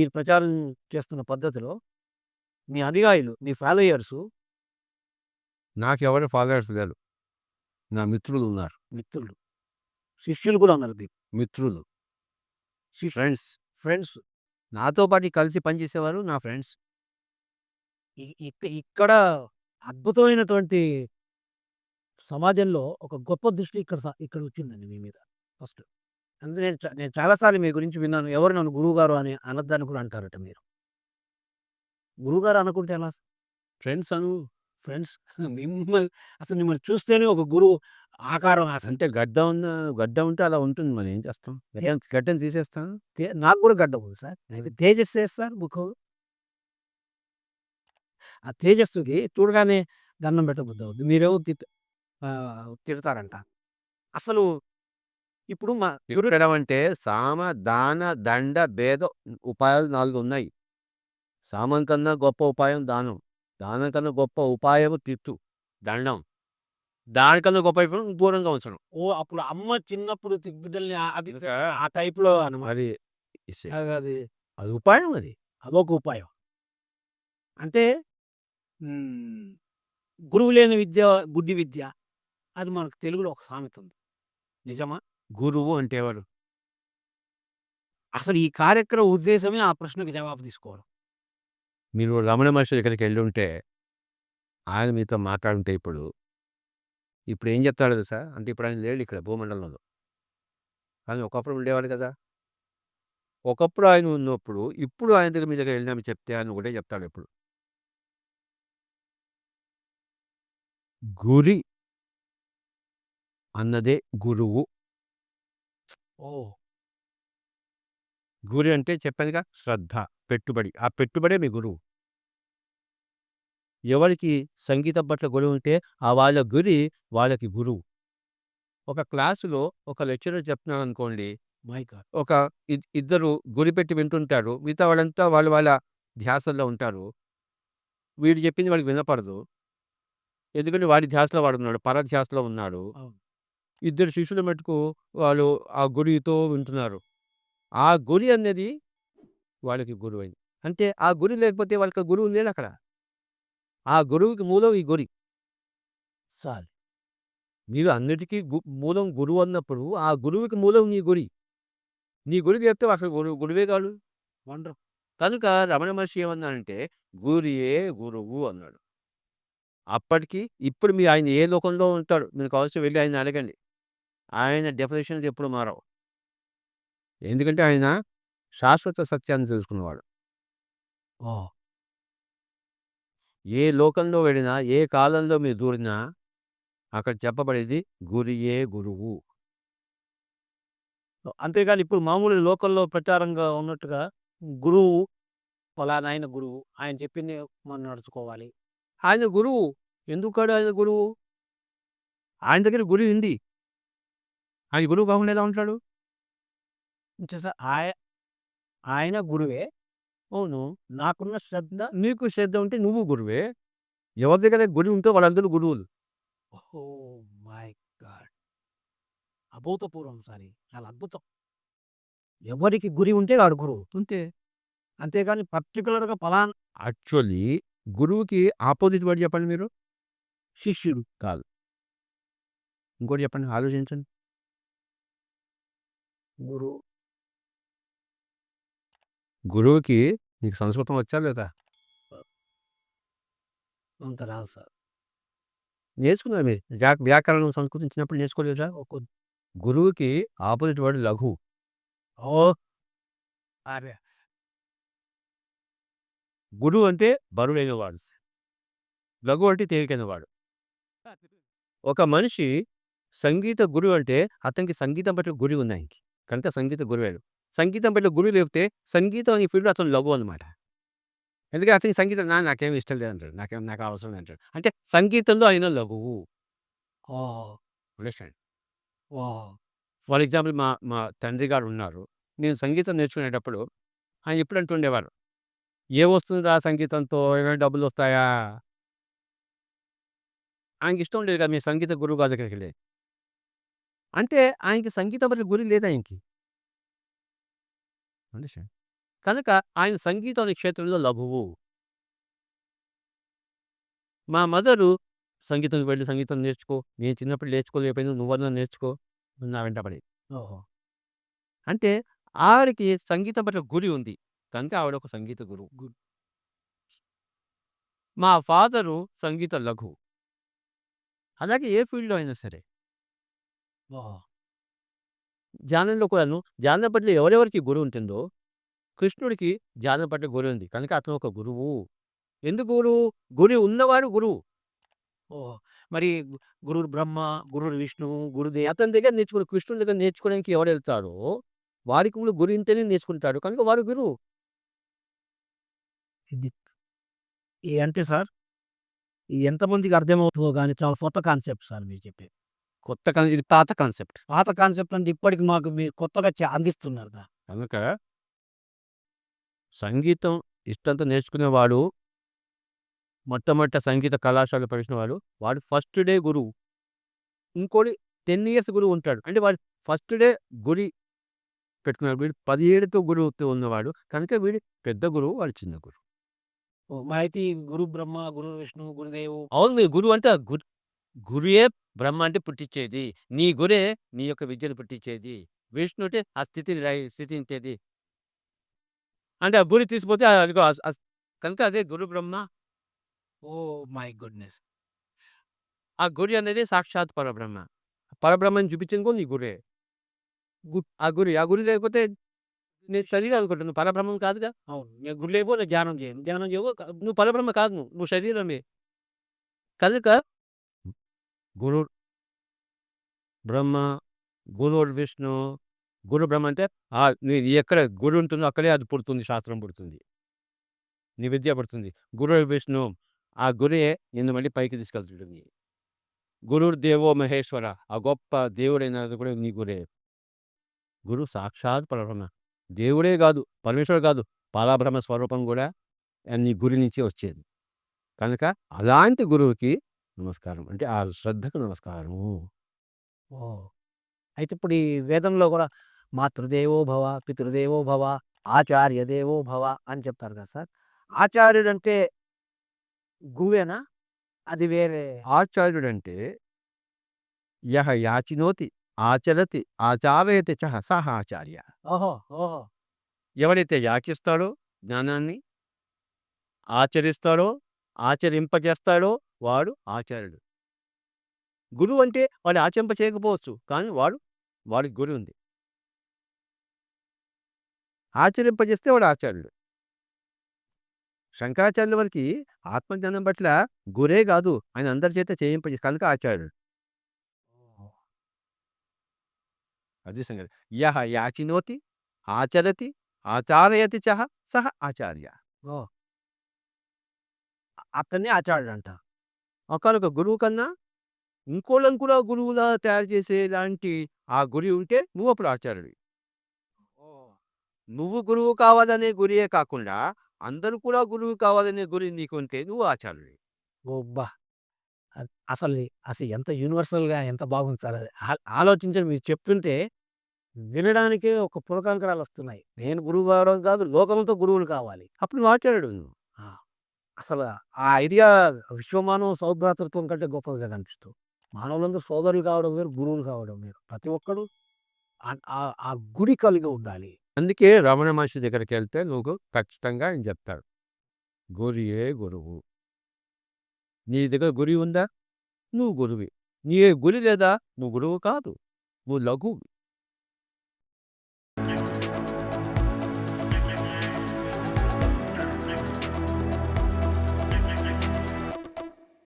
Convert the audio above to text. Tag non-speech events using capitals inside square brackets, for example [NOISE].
మీరు ప్రచారం చేస్తున్న పద్ధతిలో మీ అనుయాయులు, మీ ఫాలోయర్సు నాకెవరు ఫాలోవర్స్ లేరు. నా మిత్రులు ఉన్నారు. మిత్రులు, శిష్యులు కూడా ఉన్నారు దీనికి. మిత్రులు. ఫ్రెండ్స్. ఫ్రెండ్స్. నాతో పాటు కలిసి పనిచేసేవారు నా ఫ్రెండ్స్. ఇక్కడ అద్భుతమైనటువంటి సమాజంలో ఒక గొప్ప దృష్టి ఇక్కడ ఇక్కడ వచ్చిందండి మీ మీద ఫస్ట్. అందుకే నేను చాలాసార్లు నేను మీ గురించి విన్నాను. ఎవరు నన్ను గురువుగారు అని అనొద్దని కూడా అంటారట మీరు. గురువుగారు అనుకుంటే ఎలా? ఫ్రెండ్స్ అను. ఫ్రెండ్స్ [LAUGHS] మిమ్మల్ని అసలు మిమ్మల్ని చూస్తేనే ఒక గురువు ఆకారం అసలు అంటే గడ్డ ఉన్న గడ్డ ఉంటే అలా ఉంటుంది మనం ఏం చేస్తాం? గడ్డం గడ్డని తీసేస్తాను. తే నాకు కూడా గడ్డ ఉంది సార్. అయితే తేజస్సు సార్ ముఖం. ఆ తేజస్సుకి చూడగానే దండం పెట్టబుద్ధి అవుద్ది. మీరేమో తిట్ తిడతారంట. అసలు ఇప్పుడు మా తిట్టడం అంటే సామ, దాన, దండ, భేదం ఉపాయాలు 4 ఉన్నాయి. సామం కన్నా గొప్ప ఉపాయం దానం. దానం కన్నా గొప్ప ఉపాయము తిట్టు, దండం. దానికన్నా గొప్ప ఉపాయం దూరంగా ఉంచడం. ఓహ్! అప్పుడు అమ్మ చిన్నప్పుడు బిడ్డల్ని ఆ- అది ఆ టైప్‌లో అనమాట. అది అది అది ఉపాయం అది. అదొక ఉపాయం. అంటే. గురువు లేని విద్య బుద్ధి విద్య. అది మనకు తెలుగులో ఒక సామెత ఉంది. నిజమా? గురువు అంటే ఎవరు? అసలు ఈ కార్యక్రమ ఉద్దేశమే ఆ ప్రశ్నకు జవాబు తీసుకోవడం. మీరు రమణ మహర్షి దగ్గరికి ఉంటే ఆయన మీతో మాట్లాడుంటే ఇప్పుడు, ఇప్పుడు ఏం చెప్తాడు తెలుసా? అంటే ఇప్పుడు ఆయన లేడు ఇక్కడ భూమండలంలో. కానీ ఒకప్పుడు ఉండేవాడు కదా! ఒకప్పుడు ఆయన ఉన్నప్పుడు, ఇప్పుడు ఆయన దగ్గర మీ దగ్గర వెళ్ళినామని చెప్తే ఆయన ఒకటే చెప్తాడు ఇప్పుడు గురి అన్నదే గురువు. ఓహ్! గురి అంటే చెప్పానుగా శ్రద్ధ, పెట్టుబడి. ఆ పెట్టుబడే మీ గురువు. ఎవరికి సంగీతం పట్ల గురి ఉంటే, ఆ వాళ్ళ గురి వాళ్ళకి గురువు. ఒక క్లాసులో ఒక లెక్చరర్ చెప్తున్నాడనుకోండి, మై గాడ్! ఒక ఇద్ ఇద్దరు గురి పెట్టి వింటుంటారు. మిగతా వాళ్ళంతా వాళ్ళ వాళ్ళ ధ్యాసలో ఉంటారు. వీడు చెప్పింది వాడికి వినపడదు. ఎందుకంటే వాడి ధ్యాసలో వాడున్నాడు. పరధ్యాసలో ఉన్నాడు. ఇద్దరు శిష్యులు మటుకు వాళ్ళు ఆ గురితో వింటున్నారు. ఆ గురి అనేది వాళ్ళకి గురువైంది. అంటే ఆ గురి లేకపోతే వాళ్ళకి గురువు లేడక్కడ. ఆ గురువుకి మూలం ఈ గురి. సాల్ మీరు అన్నిటికీ గు మూలం గురువు అన్నప్పుడు, ఆ గురువుకి మూలం నీ గురి. నీ గురి చెప్తే అసలు గురువు గురువే కాడు. వండర్ కనుక రమణ మహర్షి ఏమన్నాడంటే, గురియే గురువు అన్నాడు. అప్పటికి ఇప్పుడు మీ ఆయన ఏ లోకంలో ఉంటాడు. మీరు కావాల్సి వెళ్ళి ఆయన్ని అడగండి. ఆయన డెఫినిషన్స్ ఎప్పుడు మారవు. ఎందుకంటే ఆయన శాశ్వత సత్యాన్ని తెలుసుకున్నవాడు. ఓహ్! ఏ లోకంలో వెళ్ళినా, ఏ కాలంలో మీరు దూరినా, అక్కడ చెప్పబడేది గురియే గురువు. అంతేగాని ఇప్పుడు మామూలు లోకల్‌లో ప్రచారంగా ఉన్నట్టుగా గురువు ఫలానాయన గురువు. ఆయన చెప్పిందే మనం నడుచుకోవాలి. ఆయన గురువు. ఎందుకు కాడు ఆయన గురువు? ఆయన దగ్గర గురి ఉంది. ఆయన గురువు కాకుండా ఎలా ఉంటాడు? ఆయ ఆయన గురువే. అవును. నాకున్న శ్రద్ధ నీకు శ్రద్ధ ఉంటే నువ్వు గురువే. ఎవరి దగ్గర గురి ఉంటే వాళ్ళందరూ గురువులు. Oh my God! అభూతపూర్వం సార్. చాలా అద్భుతం. ఎవరికి గురి ఉంటే వాడు గురువు. అంతే. అంతేగాని పర్టిక్యులర్‌గా పలానా యాక్చువల్లీ గురువుకి ఆపోజిట్ వర్డ్ చెప్పండి మీరు? శిష్యుడు. కాదు. ఇంకోటి చెప్పండి ఆలోచించండి. గురువు. గురువుకి నీకు సంస్కృతం వచ్చా లేదా? అంత రాదు సార్. నేర్చుకున్నారు మీరు. వ్యా వ్యాకరణం సంస్కృతించినప్పుడు నేర్చుకోలేదా? ఒక గురువుకి ఆపోజిట్ వర్డ్ లఘు. ఓహ్! అరే! గురువు అంటే బరువైన వాడు. లఘు అంటే తేలికైన వాడు. ఒక మనిషి సంగీత గురువు అంటే అతనికి సంగీతం పట్ల గురి ఉంది ఆయనకి. కనుక సంగీత గురువయ్యాడు. సంగీతం పట్ల గురి లేకపోతే సంగీతం అనే ఫీల్డ్‌లో అతను లఘు అనమాట. ఎందుకంటే అతనికి సంగీతం నా నాకేమి ఇష్టం లేదంటాడు. నాకేం నాకు అవసరం లేదంటాడు. అంటే సంగీతంలో ఆయన లఘువు. అండర్‌స్టాండ్. ఓహ్! ఫర్ ఎగ్జాంపుల్ మా మా తండ్రి గారు ఉన్నారు. నేను సంగీతం నేర్చుకునేటప్పుడు ఆయన ఎప్పుడు అంటుండేవారు. ఏమొస్తుందిరా సంగీతంతో ఏమైనా డబ్బులొస్తాయా? ఆయనకి ఇష్టం ఉండేది కాదు మీ సంగీత గురువు గారి దగ్గరికెళ్ళేది. అంటే ఆయనకి సంగీతం పట్ల గురి లేదు ఆయనకి. కనుక ఆయన సంగీతం క్షేత్రంలో లఘువు. మా మదరు సంగీతం వెళ్ళి సంగీతం నేర్చుకో. నేను చిన్నప్పుడు నేర్చుకోలేకపోయాను. నువ్వన్నా నేర్చుకో. నా వెంట పడేది. ఓహో! అంటే ఆవిడకి సంగీతం పట్ల గురి ఉంది. కనుక ఆవిడ ఒక సంగీత గురువు. మా ఫాదరు సంగీత లఘువు. అలాగే ఏ ఫీల్డ్‌లో అయినా సరే. ధ్యానంలో కూడాను ధ్యానం పట్ల ఎవరెవరికి గురి ఉంటుందో, కృష్ణుడికి ధ్యానం పట్ల గురి ఉంది. కనుక అతను ఒక గురువు. ఎందుకు గురువు? గురి ఉన్నవాడు గురువు. ఓహో! మరి గు గురుర్ బ్రహ్మ, గురుర్ విష్ణువు, గురుదే అతని దగ్గర నేర్చుకుని కృష్ణుడి దగ్గర నేర్చుకోవడానికి ఎవరెళ్తారో, వారికి కూడా గురి ఉంటేనే నేర్చుకుంటాడు. కనుక వాడు గురువు. ఇది అంటే సార్ ఎంతమందికి అర్థమవుతుందో గానీ చాలా కొత్త కాన్సెప్ట్ సార్ మీరు చెప్పేది. కొత్త కాన్ ఇది పాత కాన్సెప్ట్. పాత కాన్సెప్ట్ అంటే ఇప్పటికి మాకు మీరు కొత్తగా చ అందిస్తున్నారుగా. కనుక సంగీతం ఇష్టంతో నేర్చుకునేవాడు మొట్టమొదట సంగీత కళాశాల ప్రవేశించినవాడు, వాడు ఫస్ట్ డే గురువు. ఇంకోడు 10 ఇయర్స్ గురువు ఉంటాడు. అంటే వాడు ఫస్ట్ డే గురి పెట్టుకున్నాడు. వీడు 17తో గురువుతో ఉన్నవాడు. కనుక వీడు పెద్ద గురువు, వాడు చిన్న గురువు. అయితే ఈ గురు బ్రహ్మ, గురు విష్ణువు, గురుదేవు అవును. మీ గురువు అంటే గురు గురుయే బ్రహ్మ అంటే పుట్టించేది. నీ గురే నీ యొక్క విద్యను పుట్టించేది. విష్ణు అంటే ఆ స్థితిని స్థితించేది. అంటే ఆ గురి తీసిపోతే అదిగో కనుక అదే గురు బ్రహ్మ. Oh my goodness! ఆ గురి అనేది సాక్షాత్ పరబ్రహ్మ. పరబ్రహ్మని చూపించింది కూడా నీ గురే. ఆ గురి. ఆ గురి లేకపోతే నేను శరీరం అనుకుంటున్నాను. పరబ్రహ్మం కాదుగా. అవును. నేను గురు నేను ధ్యానం చేయను. ధ్యానం చేయవు నువ్వు పరబ్రహ్మ కాదు నువ్వు. నువ్వు శరీరమే. కనుక గురు బ్రహ్మ, గురుర్ విష్ణు, గురు బ్రహ్మ అంటే ఆ నీది ఎక్కడ గురు ఉంటుందో అక్కడే అది పుడుతుంది. శాస్త్రం పుడుతుంది. నీ విద్య పుడుతుంది. గురు విష్ణు ఆ గురే నిన్ను మళ్ళీ పైకి తీసుకెళ్తుంది గురు దేవో మహేశ్వర ఆ గొప్ప దేవుడైనది కూడా నీ గురే. గురు సాక్షాత్ పరబ్రహ్మ. దేవుడే కాదు, పరమేశ్వరుడు కాదు, పరబ్రహ్మ స్వరూపం కూడా నీ గురి నుంచి వచ్చేది. కనుక అలాంటి గురువుకి నమస్కారం. అంటే ఆ శ్రద్ధకు నమస్కారము. ఓహ్! అయితే ఇప్పుడు ఈ వేదంలో కూడా మాతృదేవో భవ, పితృదేవో భవ, ఆచార్య దేవో భవ అని చెప్తారు కదా సార్. ఆచార్యుడంటే గురువేనా? అది వేరే ఆచార్యుడంటే యః యాచినోతి, ఆచరతి, ఆచారయతి చ సః ఆచార్య. ఓహో! ఓహో! ఎవరైతే యాచిస్తాడో జ్ఞానాన్ని, ఆచరిస్తాడో, ఆచరింపజేస్తాడో వాడు ఆచార్యుడు. గురువు అంటే వాడు ఆచరింప చేయకపోవచ్చు. కానీ వాడు వాడికి గురి ఉంది. ఆచరింపజేస్తే వాడు ఆచార్యుడు. శంకరాచార్యుల వారికి ఆత్మజ్ఞానం పట్ల గురే కాదు. ఆయన అందరి చేత చేయింపజే కనుక ఆచార్యుడు. అది సంగతి. యః యాచినోతి, ఆచరతి, ఆచారయతి చ సః ఆచార్య. ఓహ్! అతన్నే ఆచార్యుడంట. ఒకానొక గురువు కన్నా ఇంకోళ్ళని కూడా గురువులా తయారు చేసేలాంటి ఆ గురి ఉంటే నువ్వు అప్పుడు ఆచార్యుడివి. ఓహ్! నువ్వు గురువు కావాలనే గురియే కాకుండా అందరూ కూడా గురువు కావాలనే గురి నీకుంటే నువ్వు ఆచార్యుడివి. అబ్బా! అ అసలు అసలు ఎంత యూనివర్సల్‌గా ఎంత బాగుంది సార్ ఆలోచించండి మీరు చెప్తుంటే వినడానికే ఒక పులకాంకరాలొస్తున్నాయి. నేను గురువు కావడం కాదు, లోకమంతా గురువులు కావాలి. అప్పుడు నువ్వు ఆచార్యుడు! అసలు ఆ ఐడియా విశ్వమానవ సౌభ్రాతృత్వం కంటే గొప్పదిగా కనిపిస్తుంది. మానవులందరూ సోదరులు కావడం వేరు, గురువులు కావడం వేరు. ప్రతి ఒక్కరూ ఆ గురి కలిగి ఉండాలి. అందుకే రమణ మహర్షి దగ్గరికెళ్తే నువ్వు ఖచ్చితంగా ఆయన చెప్తాడు. గురియే గురువు. నీ దగ్గర గురి ఉందా? నువ్వు గురువి. నీ గురి లేదా? నువ్వు గురువు కాదు. నువ్వు లఘువు.